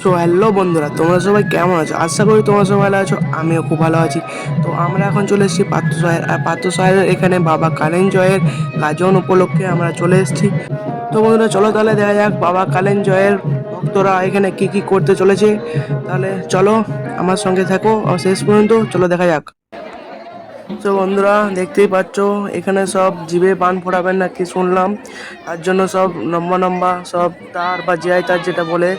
So hello বন্ধুরা, তোমরা সবাই কেমন আছো? আশা করি তোমরা সবাই ভালো আছো, আমিও খুব ভালো আছি। তো আমরা এখন চলে এসেছি পাত্র সাহের আর পাত্র সাহেবের এখানে বাবা কালেন জয়ের গাজন উপলক্ষে আমরা চলে এসেছি। তো বন্ধুরা, চলো তাহলে দেখা যাক বাবা কালেন জয়ের ভক্তরা এখানে কি কি করতে চলেছে। তাহলে চলো আমার সঙ্গে থাকো শেষ পর্যন্ত চলো দেখা যাক। তো বন্ধুরা, দেখতেই পাচ্ছ, এখানে সব জিভে পান ফোড়াবেন না, কি শুনলাম? তার জন্য সব লম্বা লম্বা সব তার বা জিআই তার যেটা বলে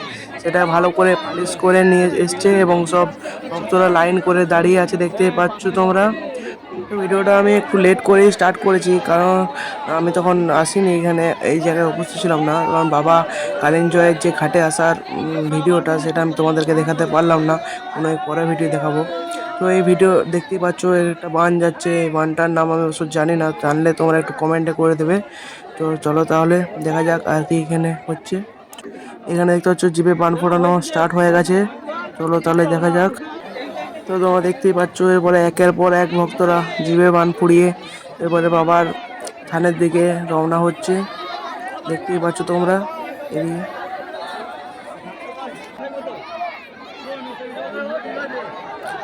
সেটা ভালো করে পালিশ করে নিয়ে এসছে এবং সব ভক্তরা লাইন করে দাঁড়িয়ে আছে, দেখতেই পাচ্ছ তোমরা। ভিডিওটা আমি একটু লেট করেই স্টার্ট করেছি, কারণ আমি তখন আসিনি এখানে, এই জায়গায় উপস্থিত ছিলাম না। কারণ বাবা কালীন জয়ের যে ঘাটে আসার ভিডিওটা সেটা আমি তোমাদেরকে দেখাতে পারলাম না, কোনো পরে ভিডিও দেখাবো। তো এই ভিডিও দেখতেই পাচ্ছ, একটা বান যাচ্ছে, এই বানটার নাম আমি ওষুধ জানি না, জানলে তোমরা একটু কমেন্টে করে দেবে। তো চলো তাহলে দেখা যাক আর কি এখানে হচ্ছে। এখানে দেখতে পাচ্ছ জিপে বান ফোটানো স্টার্ট হয়ে গেছে। চলো তাহলে দেখা যাক। তো তোমরা দেখতেই পাচ্ছ, এরপরে একের পর এক ভক্তরা জিভে বান ফুড়িয়ে এরপরে বাবার থানের দিকে রওনা হচ্ছে। দেখতেই পাচ্ছ তোমরা, এদিকে।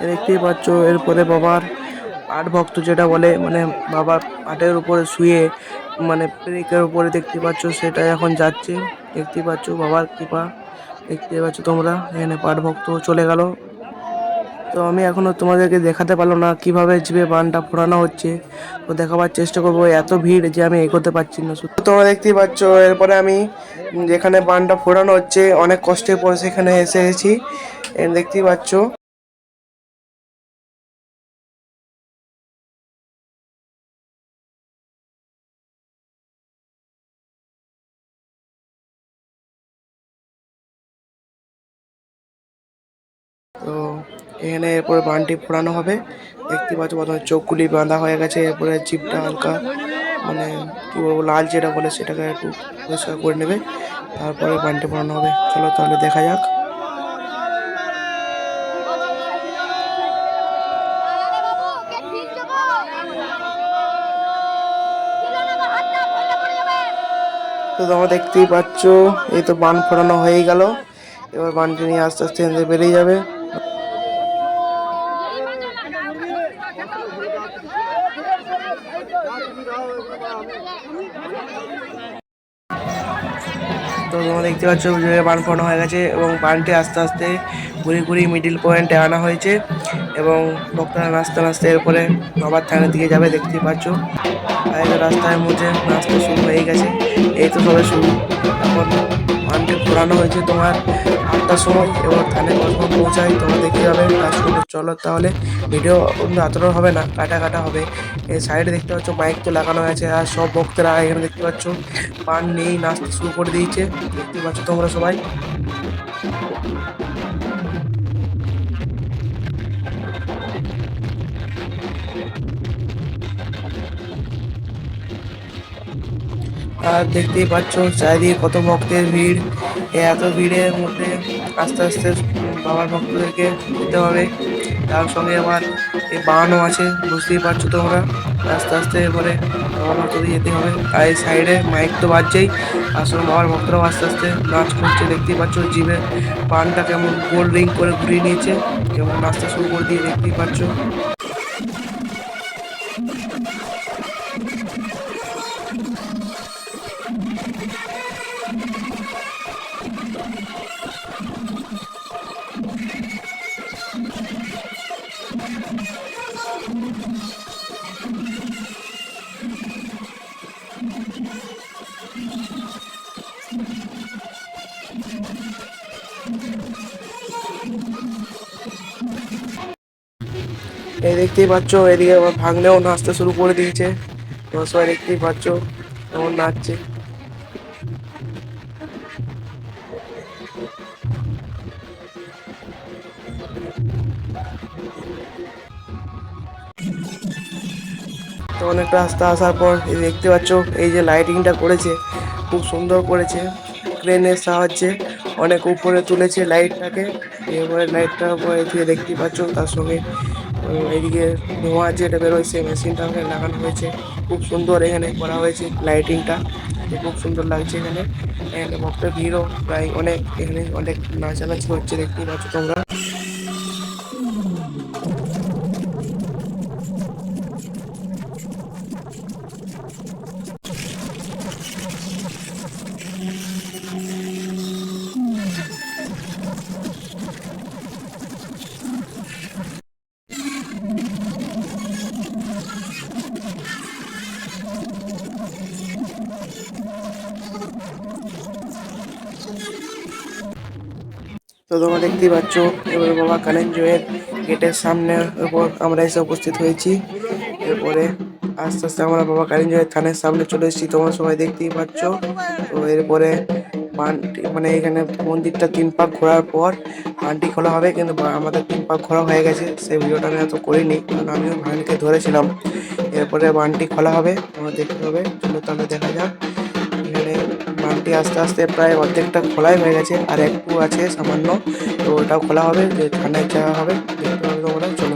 দেখতেই পাচ্ছ, এরপরে বাবার পাট ভক্ত যেটা বলে মানে বাবার পাটের উপরে শুয়ে মানে উপরে দেখতে পাচ্ছ সেটা এখন যাচ্ছে। দেখতে পাচ্ছ, বাবার কৃপা। দেখতে পাচ্ছ তোমরা, এখানে পাট ভক্ত চলে গেল। তো আমি এখনও তোমাদেরকে দেখাতে পারল না কীভাবে জিভে বানটা ফোড়ানো হচ্ছে। তো দেখাবার চেষ্টা করব, এত ভিড় যে আমি এগোতে পারছি না তোমরা দেখতেই পাচ্ছ, এরপরে আমি যেখানে বানটা ফোড়ানো হচ্ছে, অনেক কষ্টের পরে সেখানে এসে এসেছি। দেখতেই পাচ্ছ। এরপরে বানটি ফোড়ানো হবে। দেখতে পাচ্ছ প্রথমে চোখগুলি বাঁধা হয়ে গেছে, এরপরে জিপটা হালকা মানে কি বলব, লাল যেটা বলে সেটাকে একটু পরিষ্কার করে নেবে, তারপরে বানটি ফোড়ানো হবে। চলো তাহলে দেখা যাক। তো তোমরা দেখতেই পাচ্ছ, এই তো বান ফোড়ানো হয়েই গেল। এবার বানটি নিয়ে আস্তে আস্তে বেরিয়ে যাবে। তো তোমরা দেখতে পাচ্ছ বান ফোড়ানো হয়ে গেছে এবং বানটি আস্তে আস্তে ঘুরি ঘুরি মিডিল পয়েন্টে আনা হয়েছে এবং ভক্তরা নাচতে নাচতে এরপরে নবাব থানার দিকে যাবে দেখতে পাচ্ছ। রাস্তার মধ্যে নাচতে শুরু হয়ে গেছে। এই তো সবে শুরু। এখন বানটি হয়েছে তোমার আটটার সময়। এবং থানে কখন পৌঁছায় তোমরা দেখতে হবে কাজ সঙ্গে চলো তাহলে ভিডিও এতটা হবে না কাটা কাটা হবে। এ সাইডে দেখতে পাচ্ছ মাইক তো লাগানো আছে আর সব ভক্তরা এখানে দেখতে পাচ্ছ। পান নেই নাচতে শুরু করে দিয়েছে। দেখতে পাচ্ছ তোমরা সবাই। আর দেখতেই পাচ্ছ, চারিদিকে কত ভক্তের ভিড়। এত ভিড়ের মধ্যে আস্তে আস্তে বাবার ভক্তদেরকে যেতে হবে। তার সঙ্গে আবার এই বানও আছে, বুঝতেই পারছ তোমরা। আস্তে আস্তে এবারে বাবার ভক্তদের যেতে হবে। আর এই সাইডে মাইক তো বাজছেই। আসলে বাবার ভক্তরাও আস্তে আস্তে নাচ করছে, দেখতেই পাচ্ছ জিভে পানটা কেমন গোল রিং করে ঘুরিয়ে নিয়েছে, কেমন নাচতে শুরু করে দিয়ে দেখতেই পাচ্ছ। এই দেখতেই পাচ্ছ, এদিকে আবার ভাঙলেও নাচতে শুরু করে দিয়েছে। তোমরা সবাই দেখতেই পাচ্ছ কেমন নাচছে। তো অনেকটা রাস্তা আসার পর দেখতে পাচ্ছ, এই যে লাইটিংটা করেছে, খুব সুন্দর করেছে। ক্রেনের সাহায্যে অনেক উপরে তুলেছে লাইটটাকে এরপরে লাইটটা উপরে দিয়ে দেখতেই পাচ্ছ, তার সঙ্গে এইদিকে ধোঁয়া যেটা বেরোয় সেই মেশিনটা লাগানো হয়েছে, খুব সুন্দর এখানে করা হয়েছে লাইটিংটা খুব সুন্দর লাগছে এখানে। এখানে ভক্তের ভিড়ও প্রায় অনেক, এখানে অনেক নাচানাচি হচ্ছে, দেখতেই পাচ্ছ তোমরা। তো তোমরা দেখতেই পাচ্ছ, এবার বাবা কালেঞ্জয়ের গেটের সামনে উপর আমরা এসে উপস্থিত হয়েছি। এরপরে আস্তে আস্তে আমরা বাবা কালিঞ্জয়ের থানের সামনে চলে এসেছি, তোমরা সবাই দেখতেই পাচ্ছ। তো এরপরে মানে এখানে মন্দিরটা তিন পাক ঘোরার পর বানটি খোলা হবে, কিন্তু আমাদের তিন পাক ঘোরা হয়ে গেছে। সেই ভিডিওটা আমি এত করিনি, কারণ আমিও ভানকে ধরেছিলাম। এরপরে বানটি খোলা হবে, তোমরা দেখতে হবে চলো তাহলে দেখা যাক। এখানে আস্তে আস্তে প্রায় অর্ধেকটা খোলাই হয়ে গেছে, আর একটু আছে সামান্য, তো ওটাও খোলা হবে, যে ঠান্ডায় যাওয়া হবে দেখতে তোমরা, চলো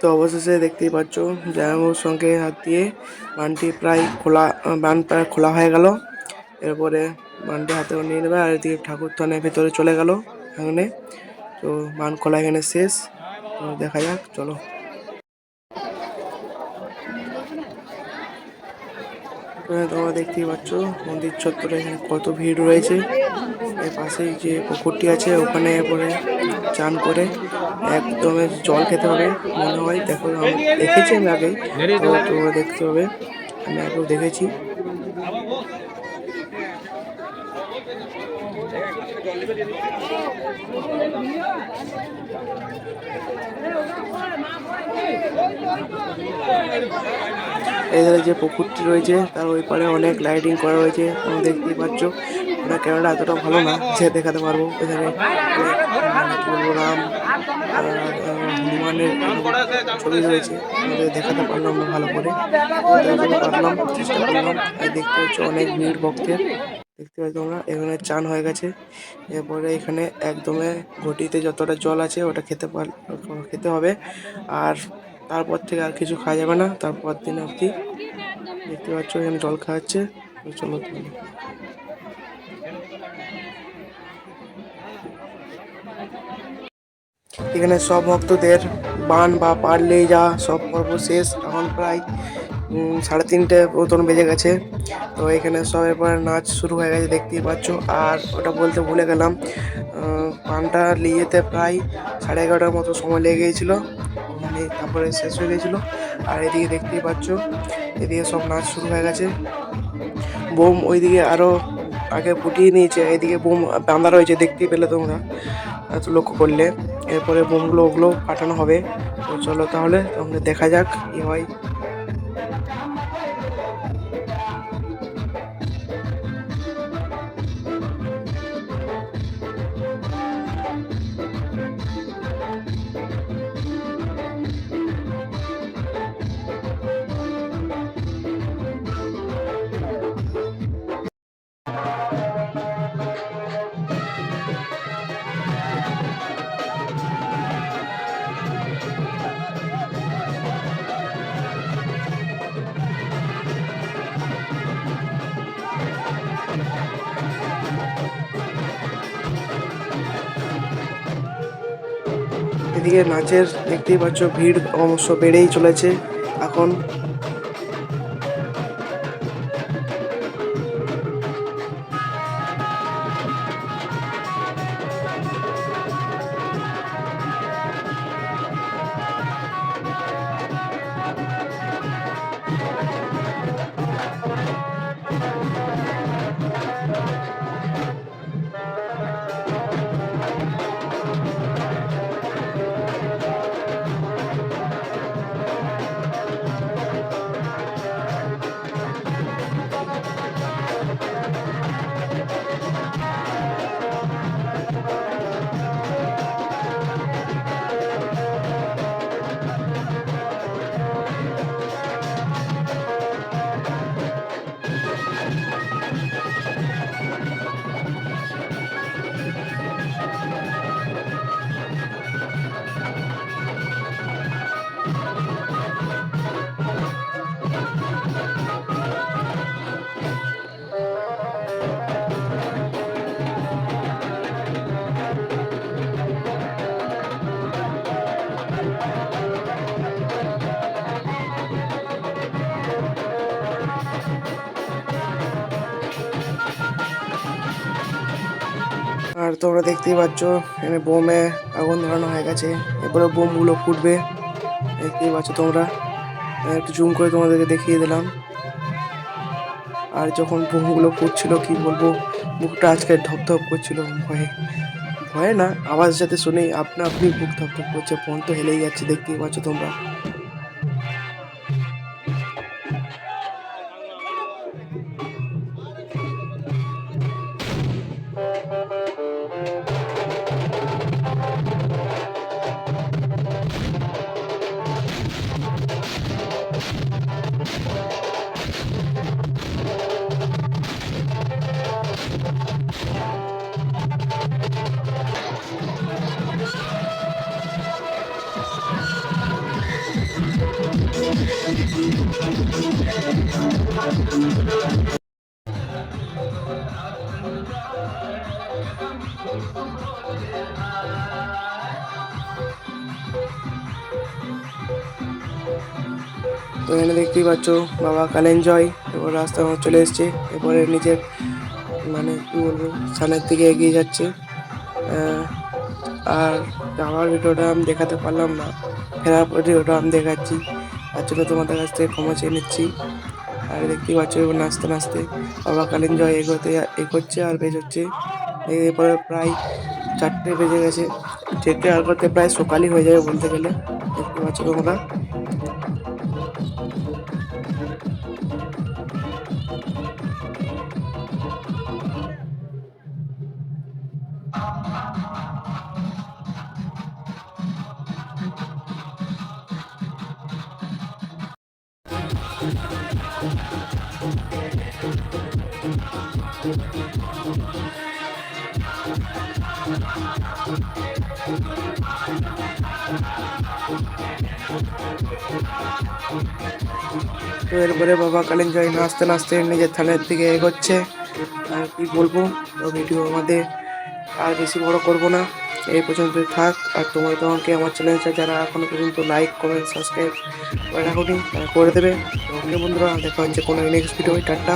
তো অবশেষে দেখতেই পাচ্ছ, জামাইবাবুর সঙ্গে হাত দিয়ে বানটি প্রায় খোলা, বান প্রায় খোলা হয়ে গেল। এরপরে বানটি হাতে নিয়ে নেবে আর এদিকে ঠাকুর থানের ভেতরে চলে গেল এখানে তো বান খোলা এখানে শেষ। তো দেখা যাক, চলো। তোমরা দেখতেই পাচ্ছ, মন্দির চত্বরে এখানে কত ভিড় রয়েছে। এর পাশেই যে পুকুরটি আছে, ওখানে পরে চান করে একদমে জল খেতে হবে, মনে হয়। দেখো দেখেছি আমি আগেই। তো তোমরা দেখতে হবে আমি আগেও দেখেছি। এখানে যে পুকুরটি রয়েছে, তার ওই পারে অনেক লাইটিং করা রয়েছে তোমরা দেখতেই পাচ্ছ। ওটা ক্যামেরা এতটা ভালো না, যে দেখাতে পারব। এখানে রাম হনুমানের ছবি রয়েছে দেখাতে পারলাম না ভালো করে। পারলাম, চেষ্টা করলাম। দেখতে পাচ্ছ অনেক ভিড় ভক্তের। দেখতে পাচ্ছ তোমরা, এখানে চান হয়ে গেছে। এরপরে এখানে একদমে ঘটিতে যতটা জল আছে, ওটা খেতে পার, খেতে হবে। আর তারপর থেকে আর কিছু খাওয়া যাবে না। তারপর দিন অবধি দেখতে পাচ্ছ, এখানে জল খাওয়াচ্ছে চলো এখানে সব ভক্তদের বান বা পারলে যা, সব পর্ব শেষ। এখন প্রায় সাড়ে তিনটে মতন বেজে গেছে। তো এখানে সব এরপর নাচ শুরু হয়ে গেছে, দেখতেই পাচ্ছ। আর ওটা বলতে ভুলে গেলাম পানটা নিয়ে যেতে প্রায় সাড়ে এগারোটার মতো সময় লেগে গিয়েছিল মানে তারপরে শেষ হয়ে গেছিল। আর এদিকে দেখতেই পাচ্ছ, এদিকে সব নাচ শুরু হয়ে গেছে। বোম ওইদিকে আরও আগে ফুটিয়ে নিয়েছে, এদিকে বোম বাঁধা রয়েছে, দেখতেই পেলে তোমরা। লক্ষ্য করলে। এরপরে বোমগুলো ওগুলো পাঠানো হবে। তো চলো তাহলে তাহলে দেখা যাক কি হয়। এদিকে নাচের দেখতেই পাচ্ছ ভিড় অবশ্য বেড়েই চলেছে। এখন আর তোমরা দেখতেই পাচ্ছ, এখানে বোমে আগুন ধরানো হয়ে গেছে। এরপরে বোমগুলো ফুটবে, দেখতেই পাচ্ছ তোমরা। একটু জুম করে তোমাদেরকে দেখিয়ে দিলাম। আর যখন বোমগুলো ফুটছিল, কি বলব বুকটা আজকে ধপধপ করছিল, ভয়ে। ভয়ে না, আওয়াজ যাতে শুনে আপনা আপনি বুক ধপধপ করছে, ফোন তো হেলেই যাচ্ছে, দেখতেই পাচ্ছ তোমরা। তো এখানে দেখতেই পাচ্ছ, বাবা কালেন জয় এবার রাস্তা চলে এসছে। এরপরে নিজের মানে কি বলব, সামনের দিকে এগিয়ে যাচ্ছে। আর যাওয়ার ভিডিওটা আমি দেখাতে পারলাম না, ফেরার ভিডিওটা আমি দেখাচ্ছি। তার তোমাদের কাছ থেকে ক্ষমা চেয়ে নিচ্ছি। আর দেখতেই পাচ্ছ, এবার নাচতে নাচতে বাবা কালীন জয় এগোতে এগোচ্ছে আর বেজ হচ্ছে এরপরে প্রায় চারটে বেজে গেছে। যেতে আর করতে প্রায় সকালই হয়ে যাবে বলতে গেলে। দেখতে পাচ্ছ তোমরা। তো এরপরে বাবা কালীন জয় নাচতে নাচতে নিজের থানের দিকে এগোচ্ছে। আর কি বলব, তো ভিডিও আমাদের আর বেশি বড় করব না। এই পর্যন্ত থাক, আর তোমার তোমাকে আমার চ্যানেলটা যারা এখনও পর্যন্ত লাইক কমেন্ট সাবস্ক্রাইব করে রাখোনি, তারা করে দেবে। বন্ধুরা, দেখা হচ্ছে কোনো নেক্সট ভিডিও টাটা।